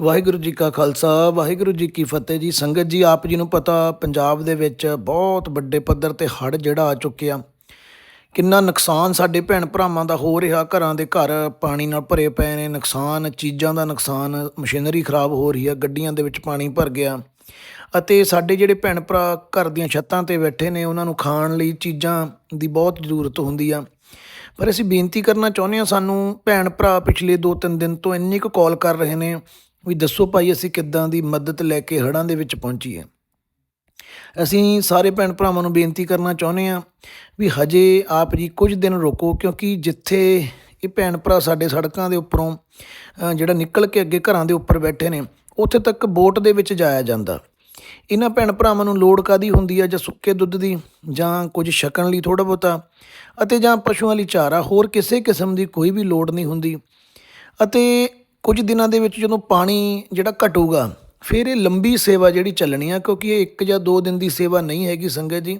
ਵਾਹਿਗੁਰੂ ਜੀ ਕਾ ਖਾਲਸਾ, ਵਾਹਿਗੁਰੂ ਜੀ ਕੀ ਫਤਿਹ ਜੀ। ਸੰਗਤ ਜੀ, ਆਪ ਜੀ ਨੂੰ ਪਤਾ, ਪੰਜਾਬ ਦੇ ਵਿੱਚ ਬਹੁਤ ਵੱਡੇ ਪੱਧਰ ਤੇ ਹੜ੍ਹ ਜਿਹੜਾ ਆ ਚੁੱਕਿਆ। ਕਿੰਨਾ ਨੁਕਸਾਨ ਸਾਡੇ ਭੈਣ ਭਰਾਵਾਂ ਦਾ ਹੋ ਰਿਹਾ, ਘਰਾਂ ਦੇ ਘਰ ਪਾਣੀ ਨਾਲ ਭਰੇ ਪਏ ਨੇ, ਨੁਕਸਾਨ, ਚੀਜ਼ਾਂ ਦਾ ਨੁਕਸਾਨ, ਮਸ਼ੀਨਰੀ ਖਰਾਬ ਹੋ ਰਹੀ ਆ, ਗੱਡੀਆਂ ਦੇ ਵਿੱਚ ਪਾਣੀ ਭਰ ਗਿਆ। ਅਤੇ ਸਾਡੇ ਜਿਹੜੇ ਭੈਣ ਭਰਾ ਘਰ ਦੀਆਂ ਛੱਤਾਂ ਤੇ ਬੈਠੇ ਨੇ, ਉਹਨਾਂ ਨੂੰ ਖਾਣ ਲਈ ਚੀਜ਼ਾਂ ਦੀ ਬਹੁਤ ਜ਼ਰੂਰਤ ਹੁੰਦੀ ਆ। ਪਰ ਅਸੀਂ ਬੇਨਤੀ ਕਰਨਾ ਚਾਹੁੰਦੇ ਹਾਂ, ਸਾਨੂੰ ਭੈਣ ਭਰਾ ਪਿਛਲੇ 2-3 ਦਿਨ ਤੋਂ ਇੰਨੀ ਕੁ ਕਾਲ ਕਰ ਰਹੇ ਨੇ ਵੀ ਦੱਸੋ ਭਾਈ, ਅਸੀਂ ਕਿੱਦਾਂ ਦੀ ਮਦਦ ਲੈ ਕੇ ਹੜ੍ਹਾਂ ਦੇ ਵਿੱਚ ਪਹੁੰਚੀਏ ਅਸੀਂ ਸਾਰੇ ਭੈਣ ਭਰਾਵਾਂ ਨੂੰ ਬੇਨਤੀ ਕਰਨਾ ਚਾਹੁੰਦੇ ਹਾਂ ਵੀ ਹਜੇ ਆਪ ਜੀ ਕੁਝ ਦਿਨ ਰੁਕੋ, ਕਿਉਂਕਿ ਜਿੱਥੇ ਇਹ ਭੈਣ ਭਰਾ ਸਾਡੇ ਸੜਕਾਂ ਦੇ ਉੱਪਰੋਂ ਜਿਹੜਾ ਨਿਕਲ ਕੇ ਅੱਗੇ ਘਰਾਂ ਦੇ ਉੱਪਰ ਬੈਠੇ ਨੇ, ਉੱਥੇ ਤੱਕ ਬੋਟ ਦੇ ਵਿੱਚ ਜਾਇਆ ਜਾਂਦਾ। ਇਹਨਾਂ ਭੈਣ ਭਰਾਵਾਂ ਨੂੰ ਲੋੜ ਕਾਦੀ ਹੁੰਦੀ ਆ, ਜਾਂ ਸੁੱਕੇ ਦੁੱਧ ਦੀ, ਜਾਂ ਕੁਝ ਛਕਣ ਲਈ ਥੋੜਾ ਬਹੁਤਾ, ਅਤੇ ਜਾਂ ਪਸ਼ੂਆਂ ਲਈ ਚਾਰਾ, ਹੋਰ ਕਿਸੇ ਕਿਸਮ ਦੀ ਕੋਈ ਵੀ ਲੋੜ ਨਹੀਂ ਹੁੰਦੀ। ਅਤੇ ਕੁਝ ਦਿਨਾਂ ਦੇ ਵਿੱਚ ਜਦੋਂ ਪਾਣੀ ਜਿਹੜਾ ਘਟੂਗਾ, ਫਿਰ ਇਹ ਲੰਬੀ ਸੇਵਾ ਜਿਹੜੀ ਚੱਲਣੀ ਆ, ਕਿਉਂਕਿ ਇਹ ਇੱਕ ਜਾਂ ਦੋ ਦਿਨ ਦੀ ਸੇਵਾ ਨਹੀਂ ਹੈਗੀ ਸੰਗਤ ਜੀ।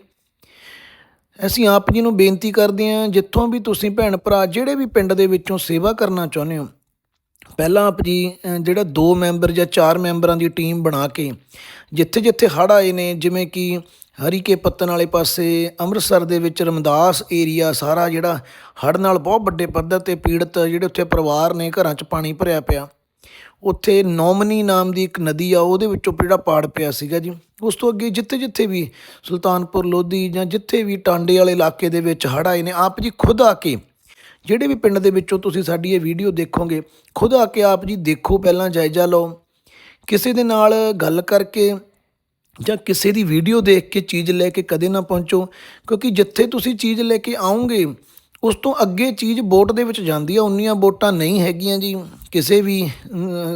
ਅਸੀਂ ਆਪ ਜੀ ਨੂੰ ਬੇਨਤੀ ਕਰਦੇ ਹਾਂ, ਜਿੱਥੋਂ ਵੀ ਤੁਸੀਂ ਭੈਣ ਭਰਾ ਜਿਹੜੇ ਵੀ ਪਿੰਡ ਦੇ ਵਿੱਚੋਂ ਸੇਵਾ ਕਰਨਾ ਚਾਹੁੰਦੇ ਹੋ ਪਹਿਲਾਂ ਆਪ ਜੀ ਜਿਹੜਾ ਦੋ ਮੈਂਬਰ ਜਾਂ ਚਾਰ ਮੈਂਬਰਾਂ ਦੀ ਟੀਮ ਬਣਾ ਕੇ ਜਿੱਥੇ ਜਿੱਥੇ ਹੜ੍ਹ ਆਏ ਨੇ, ਜਿਵੇਂ ਕਿ ਹਰੀਕੇ ਪੱਤਨ ਵਾਲੇ ਪਾਸੇ, ਅੰਮ੍ਰਿਤਸਰ ਦੇ ਵਿੱਚ ਰਮਦਾਸ ਏਰੀਆ ਸਾਰਾ ਜਿਹੜਾ ਹੜ੍ਹ ਨਾਲ ਬਹੁਤ ਵੱਡੇ ਪੱਧਰ ਤੇ ਪੀੜਤ ਜਿਹੜੇ ਉੱਥੇ ਪਰਿਵਾਰ ਨੇ, ਘਰਾਂ 'ਚ ਪਾਣੀ ਭਰਿਆ ਪਿਆ। ਉੱਥੇ ਨੌਮਨੀ ਨਾਮ ਦੀ ਇੱਕ ਨਦੀ ਆ, ਉਹਦੇ ਵਿੱਚੋਂ ਜਿਹੜਾ ਪਾੜ ਪਿਆ ਸੀਗਾ ਜੀ। ਉਸ ਤੋਂ ਅੱਗੇ ਜਿੱਥੇ ਜਿੱਥੇ ਵੀ ਸੁਲਤਾਨਪੁਰ ਲੋਧੀ ਜਾਂ ਜਿੱਥੇ ਵੀ ਟਾਂਡੇ ਵਾਲੇ ਇਲਾਕੇ ਦੇ ਵਿੱਚ ਹੜ੍ਹ ਆਏ ਨੇ, ਆਪ ਜੀ ਖੁਦ ਆ ਕੇ ਜਿਹੜੇ ਵੀ ਪਿੰਡ ਦੇ ਵਿੱਚੋਂ ਤੁਸੀਂ ਸਾਡੀ ਇਹ ਵੀਡੀਓ ਦੇਖੋਗੇ, ਖੁਦ ਆ ਕੇ ਆਪ ਜੀ ਦੇਖੋ, ਪਹਿਲਾਂ ਜਾਇਜ਼ਾ ਲਓ। ਕਿਸੇ ਦੇ ਨਾਲ ਗੱਲ ਕਰਕੇ ਜਾਂ ਕਿਸੇ ਦੀ ਵੀਡੀਓ ਦੇਖ ਕੇ ਚੀਜ਼ ਲੈ ਕੇ ਕਦੇ ਨਾ ਪਹੁੰਚੋ, ਕਿਉਂਕਿ ਜਿੱਥੇ ਤੁਸੀਂ ਚੀਜ਼ ਲੈ ਕੇ ਆਉਂਗੇ, ਉਸ ਤੋਂ ਅੱਗੇ ਚੀਜ਼ ਬੋਟ ਦੇ ਵਿੱਚ ਜਾਂਦੀ ਆ, ਉਨੀਆਂ ਬੋਟਾਂ ਨਹੀਂ ਹੈਗੀਆਂ ਜੀ, ਕਿਸੇ ਵੀ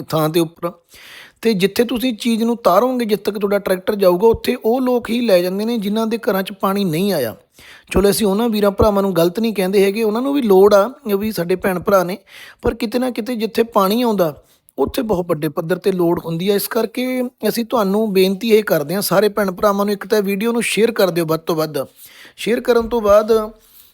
ਥਾਂ ਦੇ ਉੱਪਰ। ਤੇ ਜਿੱਥੇ ਤੁਸੀਂ ਚੀਜ਼ ਨੂੰ ਤਾਰੋਗੇ, ਜਿੱਥੇ ਤੱਕ ਤੁਹਾਡਾ ਟਰੈਕਟਰ ਜਾਊਗਾ, ਉੱਥੇ ਉਹ ਲੋਕ ਹੀ ਲੈ ਜਾਂਦੇ ਨੇ, ਜਿਨ੍ਹਾਂ ਦੇ ਘਰਾਂ 'ਚ ਪਾਣੀ ਨਹੀਂ ਆਇਆ। ਚਲੋ ਅਸੀਂ ਉਹਨਾਂ ਵੀਰਾਂ ਭਰਾਵਾਂ ਨੂੰ ਗਲਤ ਨਹੀਂ ਕਹਿੰਦੇ ਹੈਗੇ, ਉਹਨਾਂ ਨੂੰ ਵੀ ਲੋੜ ਆ ਵੀ ਸਾਡੇ ਭੈਣ ਭਰਾ ਨੇ, ਪਰ ਕਿਤੇ ਨਾ ਕਿਤੇ ਜਿੱਥੇ ਪਾਣੀ ਆਉਂਦਾ, ਉੱਥੇ ਬਹੁਤ ਵੱਡੇ ਪੱਧਰ ਤੇ ਲੋੜ ਹੁੰਦੀ ਹੈ ਇਸ ਕਰਕੇ ਅਸੀਂ ਤੁਹਾਨੂੰ ਬੇਨਤੀ ਇਹ ਕਰਦੇ ਹਾਂ, ਸਾਰੇ ਭੈਣ ਭਰਾਵਾਂ ਨੂੰ ਇੱਕ ਤਾਂ ਵੀਡੀਓ ਨੂੰ ਸ਼ੇਅਰ ਕਰ ਦਿਓ ਵੱਧ ਤੋਂ ਵੱਧ। ਸ਼ੇਅਰ ਕਰਨ ਤੋਂ ਬਾਅਦ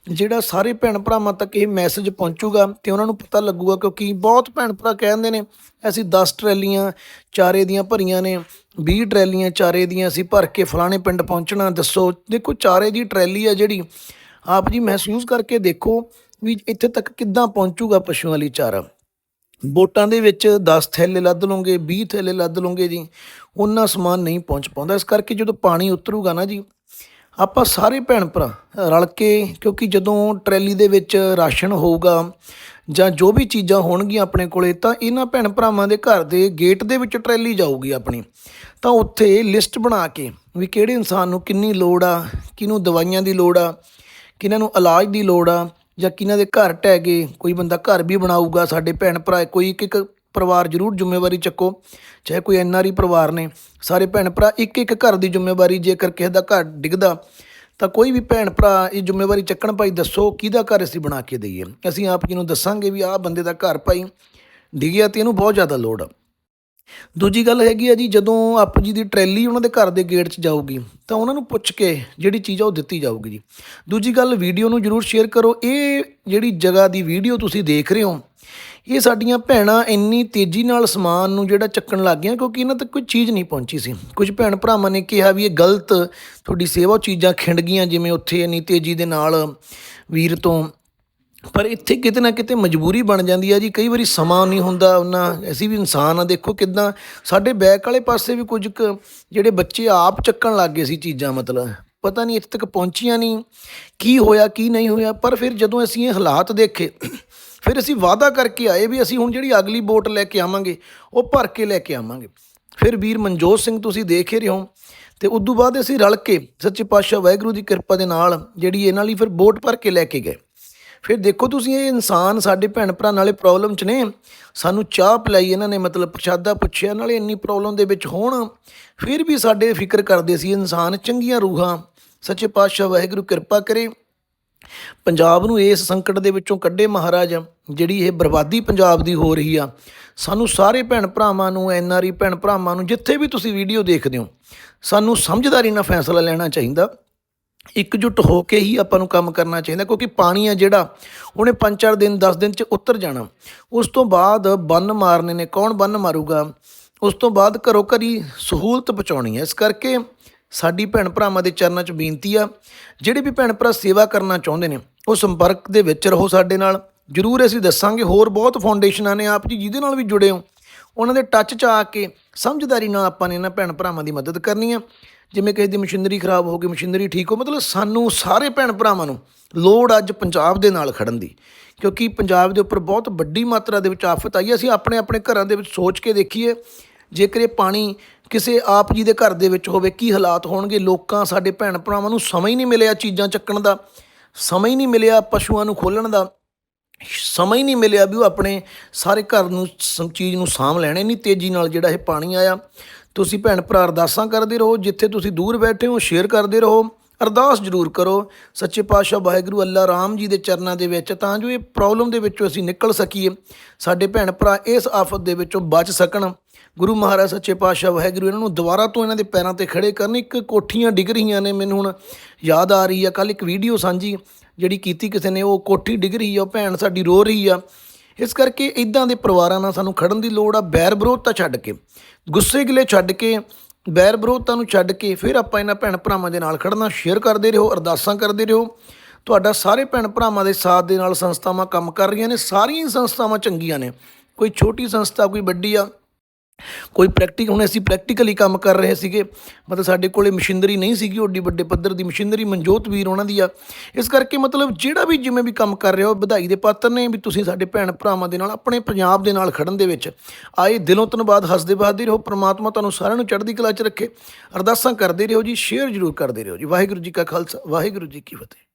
ਜਿਹੜਾ ਸਾਰੇ ਭੈਣ ਭਰਾਵਾਂ ਤੱਕ ਇਹ ਮੈਸੇਜ ਪਹੁੰਚੂਗਾ ਤੇ ਉਹਨਾਂ ਨੂੰ ਪਤਾ ਲੱਗੂਗਾ ਕਿਉਂਕਿ ਬਹੁਤ ਭੈਣ ਭਰਾ ਕਹਿੰਦੇ ਨੇ, ਅਸੀਂ 10 ਟਰੈਲੀਆਂ ਚਾਰੇ ਦੀਆਂ ਭਰੀਆਂ ਨੇ 20 ਟਰੈਲੀਆਂ ਚਾਰੇ ਦੀਆਂ ਅਸੀਂ ਭਰ ਕੇ ਫਲਾਣੇ ਪਿੰਡ ਪਹੁੰਚਣਾ, ਦੱਸੋ। ਦੇਖੋ, ਚਾਰੇ ਦੀ ਟਰੈਲੀ ਆ ਜਿਹੜੀ, ਆਪ ਜੀ ਮਹਿਸੂਸ ਕਰਕੇ ਦੇਖੋ ਵੀ ਇੱਥੇ ਤੱਕ ਕਿੱਦਾਂ ਪਹੁੰਚੂਗਾ ਪਸ਼ੂਆਂ ਲਈ ਚਾਰਾ। ਬੋਟਾਂ ਦੇ ਵਿੱਚ 10 ਥੈਲੇ ਲੱਦ ਲਓਗੇ 20 ਥੈਲੇ ਲੱਦ ਲਓਗੇ ਜੀ ਉਹਨਾਂ ਸਮਾਨ ਨਹੀਂ ਪਹੁੰਚ ਪਾਉਂਦਾ। ਇਸ ਕਰਕੇ ਜਦੋਂ ਪਾਣੀ ਉਤਰੂਗਾ ਨਾ ਜੀ ਆਪਾਂ ਸਾਰੇ ਭੈਣ ਭਰਾ ਰਲ ਕੇ, ਕਿਉਂਕਿ ਜਦੋਂ ਟਰੈਲੀ ਦੇ ਵਿੱਚ ਰਾਸ਼ਨ ਹੋਊਗਾ ਜਾਂ ਜੋ ਵੀ ਚੀਜ਼ਾਂ ਹੋਣਗੀਆਂ ਆਪਣੇ ਕੋਲੇ, ਤਾਂ ਇਹਨਾਂ ਭੈਣ ਭਰਾਵਾਂ ਦੇ ਘਰ ਦੇ ਗੇਟ ਦੇ ਵਿੱਚ ਟਰੈਲੀ ਜਾਊਗੀ ਆਪਣੀ। ਤਾਂ ਉੱਥੇ ਲਿਸਟ ਬਣਾ ਕੇ ਵੀ ਕਿਹੜੇ ਇਨਸਾਨ ਨੂੰ ਕਿੰਨੀ ਲੋੜ ਆ, ਕਿਹਨੂੰ ਦਵਾਈਆਂ ਦੀ ਲੋੜ ਆ, ਕਿਹਨਾਂ ਨੂੰ ਇਲਾਜ ਦੀ ਲੋੜ ਆ, ਜਾਂ ਕਿਹਨਾਂ ਦੇ ਘਰ ਢਹਿ ਗਏ, ਕੋਈ ਬੰਦਾ ਘਰ ਵੀ ਬਣਾਊਗਾ, ਸਾਡੇ ਭੈਣ ਭਰਾ, ਕੋਈ ਇੱਕ ਇੱਕ ਪਰਿਵਾਰ ਜ਼ਰੂਰ ਜ਼ਿੰਮੇਵਾਰੀ ਚੱਕੋ, ਚਾਹੇ ਕੋਈ ਐਨਆਰਈ ਪਰਿਵਾਰ ਨੇ, ਸਾਰੇ ਭੈਣ ਭਰਾ ਇੱਕ ਇੱਕ ਘਰ ਦੀ ਜ਼ਿੰਮੇਵਾਰੀ ਜੇਕਰ ਕਿਸੇ ਦਾ ਘਰ ਡਿੱਗਦਾ, ਤਾਂ ਕੋਈ ਵੀ ਭੈਣ ਭਰਾ ਇਹ ਜ਼ਿੰਮੇਵਾਰੀ ਚੱਕਣ ਭਾਈ ਦੱਸੋ ਕਿਹਦਾ ਘਰ ਅਸੀਂ ਬਣਾ ਕੇ ਦਈਏ। ਅਸੀਂ ਆਪ ਜੀ ਨੂੰ ਦੱਸਾਂਗੇ ਵੀ ਆਹ ਬੰਦੇ ਦਾ ਘਰ ਭਾਈ ਡਿੱਗਿਆ ਤੇ ਇਹਨੂੰ ਬਹੁਤ ਜ਼ਿਆਦਾ ਲੋੜ ਆ। ਦੂਜੀ ਗੱਲ ਹੈਗੀ ਆ ਜੀ, ਜਦੋਂ ਆਪ ਜੀ ਦੀ ਟਰੈਲੀ ਉਹਨਾਂ ਦੇ ਘਰ ਦੇ ਗੇਟ 'ਚ ਜਾਊਗੀ, ਤਾਂ ਉਹਨਾਂ ਨੂੰ ਪੁੱਛ ਕੇ ਜਿਹੜੀ ਚੀਜ਼ ਆ ਉਹ ਦਿੱਤੀ ਜਾਊਗੀ ਜੀ। ਦੂਜੀ ਗੱਲ, ਵੀਡੀਓ ਨੂੰ ਜਰੂਰ ਸ਼ੇਅਰ ਕਰੋ। ਇਹ ਜਿਹੜੀ ਜਗ੍ਹਾ ਦੀ ਵੀਡੀਓ ਤੁਸੀਂ ਦੇਖ ਰਹੇ ਹੋ ਇਹ ਸਾਡੀਆਂ ਭੈਣਾਂ ਇੰਨੀ ਤੇਜ਼ੀ ਨਾਲ ਸਮਾਨ ਨੂੰ ਜਿਹੜਾ ਚੱਕਣ ਲੱਗ ਗਈਆਂ ਕਿਉਂਕਿ ਇਹਨਾਂ ਤੱਕ ਕੋਈ ਚੀਜ਼ ਨਹੀਂ ਪਹੁੰਚੀ ਸੀ। ਕੁਝ ਭੈਣ ਭਰਾਵਾਂ ਨੇ ਕਿਹਾ ਵੀ ਇਹ ਗਲਤ ਤੁਹਾਡੀ ਸੇਵਾ ਚੀਜ਼ਾਂ ਖਿੰਡ ਗਈਆਂ ਜਿਵੇਂ ਉੱਥੇ ਇੰਨੀ ਤੇਜ਼ੀ ਦੇ ਨਾਲ ਵੀਰ ਤੋਂ। ਪਰ ਇੱਥੇ ਕਿਤੇ ਨਾ ਕਿਤੇ ਮਜਬੂਰੀ ਬਣ ਜਾਂਦੀ ਹੈ ਜੀ, ਕਈ ਵਾਰੀ ਸਮਾਂ ਨਹੀਂ ਹੁੰਦਾ ਉਹਨਾਂ, ਅਸੀਂ ਵੀ ਇਨਸਾਨ ਆ, ਦੇਖੋ ਕਿਦਾਂ ਸਾਡੇ ਬੈਕ ਵਾਲੇ ਪਾਸੇ ਵੀ ਕੁਝ ਕੁ ਜਿਹੜੇ ਬੱਚੇ ਆਪ ਚੱਕਣ ਲੱਗ ਗਏ ਸੀ ਚੀਜ਼ਾਂ ਮਤਲਬ, ਪਤਾ ਨਹੀਂ ਇੱਥੇ ਤੱਕ ਪਹੁੰਚੀਆਂ ਨਹੀਂ, ਕੀ ਹੋਇਆ, ਕੀ ਨਹੀਂ ਹੋਇਆ, ਪਰ ਫਿਰ ਜਦੋਂ ਅਸੀਂ ਇਹ ਹਾਲਾਤ ਦੇਖੇ ਫਿਰ ਅਸੀਂ ਵਾਅਦਾ ਕਰਕੇ ਆਏ ਵੀ ਅਸੀਂ ਹੁਣ ਜਿਹੜੀ ਅਗਲੀ ਬੋਟ ਲੈ ਕੇ ਆਵਾਂਗੇ, ਉਹ ਭਰ ਕੇ ਲੈ ਕੇ ਆਵਾਂਗੇ। ਫਿਰ ਵੀਰ ਮਨਜੋਤ ਸਿੰਘ ਤੁਸੀਂ ਦੇਖ ਹੀ ਰਹੇ ਹੋ ਤੇ ਤੋਂ ਬਾਅਦ ਅਸੀਂ ਰਲ ਕੇ ਸੱਚੇ ਪਾਤਸ਼ਾਹ ਵਾਹਿਗੁਰੂ ਦੀ ਕਿਰਪਾ ਦੇ ਨਾਲ ਜਿਹੜੀ ਇਹਨਾਂ ਲਈ ਫਿਰ ਬੋਟ ਭਰ ਕੇ ਲੈ ਕੇ ਗਏ। ਫਿਰ ਦੇਖੋ ਤੁਸੀਂ ਇਹ ਇਨਸਾਨ ਸਾਡੇ ਭੈਣ ਭਰਾ ਨਾਲੇ ਪ੍ਰੋਬਲਮ 'ਚ ਨੇ। ਸਾਨੂੰ ਚਾਹ ਪਿਲਾਈ ਇਹਨਾਂ ਨੇ, ਮਤਲਬ ਪ੍ਰਸ਼ਾਦਾ ਪੁੱਛਿਆ, ਨਾਲੇ ਇੰਨੀ ਪ੍ਰੋਬਲਮ ਦੇ ਵਿੱਚ ਹੋਣ, ਫਿਰ ਵੀ ਸਾਡੇ ਫਿਕਰ ਕਰਦੇ ਸੀ ਇਨਸਾਨ ਚੰਗੀਆਂ ਰੂਹਾਂ, ਸੱਚੇ ਪਾਤਸ਼ਾਹ ਵਾਹਿਗੁਰੂ ਕਿਰਪਾ ਕਰੇ। ਪੰਜਾਬ ਨੂੰ ਇਸ ਸੰਕਟ ਦੇ ਵਿੱਚੋਂ ਕੱਢੇ ਮਹਾਰਾਜ, ਜਿਹੜੀ ਇਹ ਬਰਬਾਦੀ ਪੰਜਾਬ ਦੀ ਹੋ ਰਹੀ ਆ। ਸਾਨੂੰ ਸਾਰੇ ਭੈਣ ਭਰਾਵਾਂ ਨੂੰ, ਐਨ ਆਰ ਐਨਆਰਈ ਭੈਣ ਭਰਾਵਾਂ ਨੂੰ, ਜਿੱਥੇ ਵੀ ਤੁਸੀਂ ਵੀਡੀਓ ਦੇਖਦੇ ਹੋ, ਸਾਨੂੰ ਸਮਝਦਾਰੀ ਨਾਲ ਫੈਸਲਾ ਲੈਣਾ ਚਾਹੀਦਾ। ਇਕਜੁੱਟ ਹੋ ਕੇ ਹੀ ਆਪਾਂ ਨੂੰ ਕੰਮ ਕਰਨਾ ਚਾਹੀਦਾ, ਕਿਉਂਕਿ ਪਾਣੀ ਆ ਜਿਹੜਾ, ਉਹਨੇ 5-4 ਦਿਨ 10 ਦਿਨ ਚ ਉਤਰ ਜਾਣਾ। ਉਸ ਤੋਂ ਬਾਅਦ ਬੰਨ ਮਾਰਨੇ ਨੇ, ਕੌਣ ਬੰਨ ਮਾਰੂਗਾ? ਉਸ ਤੋਂ ਬਾਅਦ ਘਰੋ ਘਰੀ ਸਹੂਲਤ ਪਹੁੰਚਾਉਣੀ ਹੈ। ਇਸ ਕਰਕੇ ਸਾਡੀ ਭੈਣ ਭਰਾਵਾਂ ਦੇ ਚਰਨਾਂ 'ਚ ਬੇਨਤੀ ਆ, ਜਿਹੜੇ ਵੀ ਭੈਣ ਭਰਾ ਸੇਵਾ ਕਰਨਾ ਚਾਹੁੰਦੇ ਨੇ, ਉਹ ਸੰਪਰਕ ਦੇ ਵਿੱਚ ਰਹੋ ਸਾਡੇ ਨਾਲ। ਜਰੂਰ ਅਸੀਂ ਦੱਸਾਂਗੇ, ਹੋਰ ਬਹੁਤ ਫਾਊਂਡੇਸ਼ਨਾਂ ਨੇ ਆਪ ਜੀ, ਜਿਹਦੇ ਨਾਲ ਵੀ ਜੁੜੇ ਹੋ। ਉਹਨਾਂ ਦੇ ਟੱਚ 'ਚ ਆ ਕੇ ਸਮਝਦਾਰੀ ਨਾਲ ਆਪਾਂ ਨੇ ਇਹਨਾਂ ਭੈਣ ਭਰਾਵਾਂ ਦੀ ਮਦਦ ਕਰਨੀ ਆ। ਜਿਵੇਂ ਕਿਸੇ ਦੀ ਮਸ਼ੀਨਰੀ ਖਰਾਬ ਹੋ ਗਈ, ਮਸ਼ੀਨਰੀ ਠੀਕ ਹੋ, ਮਤਲਬ ਸਾਨੂੰ ਸਾਰੇ ਭੈਣ ਭਰਾਵਾਂ ਨੂੰ ਲੋੜ ਅੱਜ ਪੰਜਾਬ ਦੇ ਨਾਲ ਖੜਨ ਦੀ। ਕਿਉਂਕਿ ਪੰਜਾਬ ਦੇ ਉੱਪਰ ਬਹੁਤ ਵੱਡੀ ਮਾਤਰਾ ਦੇ ਵਿੱਚ ਆਫਤ ਆਈ ਹੈ ਅਸੀਂ ਆਪਣੇ ਆਪਣੇ ਘਰਾਂ ਦੇ ਵਿੱਚ ਸੋਚ ਕੇ ਦੇਖੀਏ, ਜੇਕਰ ਇਹ ਪਾਣੀ ਕਿਸੇ ਆਪ ਜੀ ਦੇ ਘਰ ਦੇ ਵਿੱਚ ਹੋਵੇ ਕੀ ਹਾਲਾਤ ਹੋਣਗੇ, ਲੋਕਾਂ, ਸਾਡੇ ਭੈਣ ਭਰਾਵਾਂ ਨੂੰ ਸਮਾਂ ਹੀ ਨਹੀਂ ਮਿਲਿਆ ਚੀਜ਼ਾਂ ਚੱਕਣ ਦਾ ਸਮਾਂ ਹੀ ਨਹੀਂ ਮਿਲਿਆ ਪਸ਼ੂਆਂ ਨੂੰ ਖੋਲਣ ਦਾ ਸਮਾਂ ਹੀ ਨਹੀਂ ਮਿਲਿਆ ਵੀ ਉਹ ਆਪਣੇ ਸਾਰੇ ਘਰ ਨੂੰ ਚੀਜ਼ ਨੂੰ ਸਾਂਭ ਲੈਣੇ ਨਹੀਂ ਤੇਜ਼ੀ ਨਾਲ ਜਿਹੜਾ ਇਹ ਪਾਣੀ ਆਇਆ। ਤੁਸੀਂ ਭੈਣ ਭਰਾ ਅਰਦਾਸਾਂ ਕਰਦੇ ਰਹੋ, ਜਿੱਥੇ ਤੁਸੀਂ ਦੂਰ ਬੈਠੇ ਹੋ, ਸ਼ੇਅਰ ਕਰਦੇ ਰਹੋ, ਅਰਦਾਸ ਜ਼ਰੂਰ ਕਰੋ। ਸੱਚੇ ਪਾਤਸ਼ਾਹ ਵਾਹਿਗੁਰੂ ਅੱਲਾ ਰਾਮ ਜੀ ਦੇ ਚਰਨਾਂ ਦੇ ਵਿੱਚ, ਤਾਂ ਜੋ ਇਹ ਪ੍ਰੋਬਲਮ ਦੇ ਵਿੱਚੋਂ ਅਸੀਂ ਨਿਕਲ ਸਕੀਏ, ਸਾਡੇ ਭੈਣ ਭਰਾ ਇਸ ਆਫਤ ਦੇ ਵਿੱਚੋਂ ਬਚ ਸਕਣ। ਗੁਰੂ ਮਹਾਰਾਜ ਸੱਚੇ ਪਾਤਸ਼ਾਹ ਵਾਹਿਗੁਰੂ ਇਹਨਾਂ ਨੂੰ ਦੁਬਾਰਾ ਤੋਂ ਇਹਨਾਂ ਦੇ ਪੈਰਾਂ ਤੇ ਖੜੇ ਕਰਨ, ਇੱਕ ਕੋਠੀਆਂ ਡਿੱਗ ਰਹੀਆਂ ਨੇ ਮੈਨੂੰ ਹੁਣ ਯਾਦ ਆ ਰਹੀ ਆ ਕੱਲ ਇੱਕ ਵੀਡੀਓ ਸਾਂਝੀ ਜਿਹੜੀ ਕੀਤੀ ਕਿਸੇ ਨੇ, ਉਹ ਕੋਠੀ ਡਿੱਗ ਰਹੀ ਆ, ਉਹ ਭੈਣ ਸਾਡੀ ਰੋ ਰਹੀ ਆ। ਇਸ ਕਰਕੇ ਇਦਾਂ ਦੇ ਪਰਿਵਾਰਾਂ ਨਾਲ ਸਾਨੂੰ ਖੜਨ ਦੀ ਲੋੜ ਆ, ਬੈਰ ਵਿਰੋਧਤਾ ਛੱਡ ਕੇ, ਗੁੱਸੇ ਗਿਲੇ ਛੱਡ ਕੇ, ਬੈਰ ਵਿਰੋਧਤਾ ਨੂੰ ਛੱਡ ਕੇ ਫਿਰ ਆਪਾਂ ਇਹਨਾਂ ਭੈਣ ਭਰਾਵਾਂ ਦੇ ਨਾਲ ਖੜਨਾ ਸ਼ੇਅਰ ਕਰਦੇ ਰਹੋ, ਅਰਦਾਸਾਂ ਕਰਦੇ ਰਹੋ। ਤੁਹਾਡਾ ਸਾਰੇ ਭੈਣ ਭਰਾਵਾਂ ਦੇ ਸਾਥ ਦੇ ਨਾਲ ਸੰਸਥਾਵਾਂ ਕੰਮ ਕਰ ਰਹੀਆਂ ਨੇ, ਸਾਰੀਆਂ ਹੀ ਸੰਸਥਾਵਾਂ ਚੰਗੀਆਂ ਨੇ। ਕੋਈ ਛੋਟੀ ਸੰਸਥਾ, ਕੋਈ ਵੱਡੀ ਆ ਕੋਈ ਪ੍ਰੈਕਟਿਕ ਹੁਣ ਅਸੀਂ ਪ੍ਰੈਕਟੀਕਲੀ ਕੰਮ ਕਰ ਰਹੇ ਸੀਗੇ, ਮਤਲਬ ਸਾਡੇ ਕੋਲੇ ਮਸ਼ੀਨਰੀ ਨਹੀਂ ਸੀਗੀ, ਓਡੀ ਵੱਡੇ ਪੱਧਰ ਦੀ ਮਸ਼ੀਨਰੀ, ਮਨਜੋਤ ਵੀਰ ਉਹਨਾਂ ਦੀ ਆ। ਇਸ ਕਰਕੇ ਮਤਲਬ ਜਿਹੜਾ ਵੀ ਜਿਵੇਂ ਵੀ ਕੰਮ ਕਰ ਰਿਹਾ, ਉਹ ਵਧਾਈ ਦੇ ਪਾਤਰ ਨੇ ਵੀ ਤੁਸੀਂ ਸਾਡੇ ਭੈਣ ਭਰਾਵਾਂ ਦੇ ਨਾਲ, ਆਪਣੇ ਪੰਜਾਬ ਦੇ ਨਾਲ ਖੜਨ ਦੇ ਵਿੱਚ। ਆਏ ਦਿਲੋਂ ਧੰਨਵਾਦ, ਹੱਸਦੇ ਵਸਦੇ ਰਹੋ, ਪ੍ਰਮਾਤਮਾ ਤੁਹਾਨੂੰ ਸਾਰਿਆਂ ਨੂੰ ਚੜ੍ਹਦੀ ਕਲਾ 'ਚ ਰੱਖੇ। ਅਰਦਾਸਾਂ ਕਰਦੇ ਰਹੋ ਜੀ, ਸ਼ੇਅਰ ਜ਼ਰੂਰ ਕਰਦੇ ਰਹੋ ਜੀ। ਵਾਹਿਗੁਰੂ ਜੀ ਕਾ ਖਾਲਸਾ, ਵਾਹਿਗੁਰੂ ਜੀ ਕੀ ਫਤਿਹ।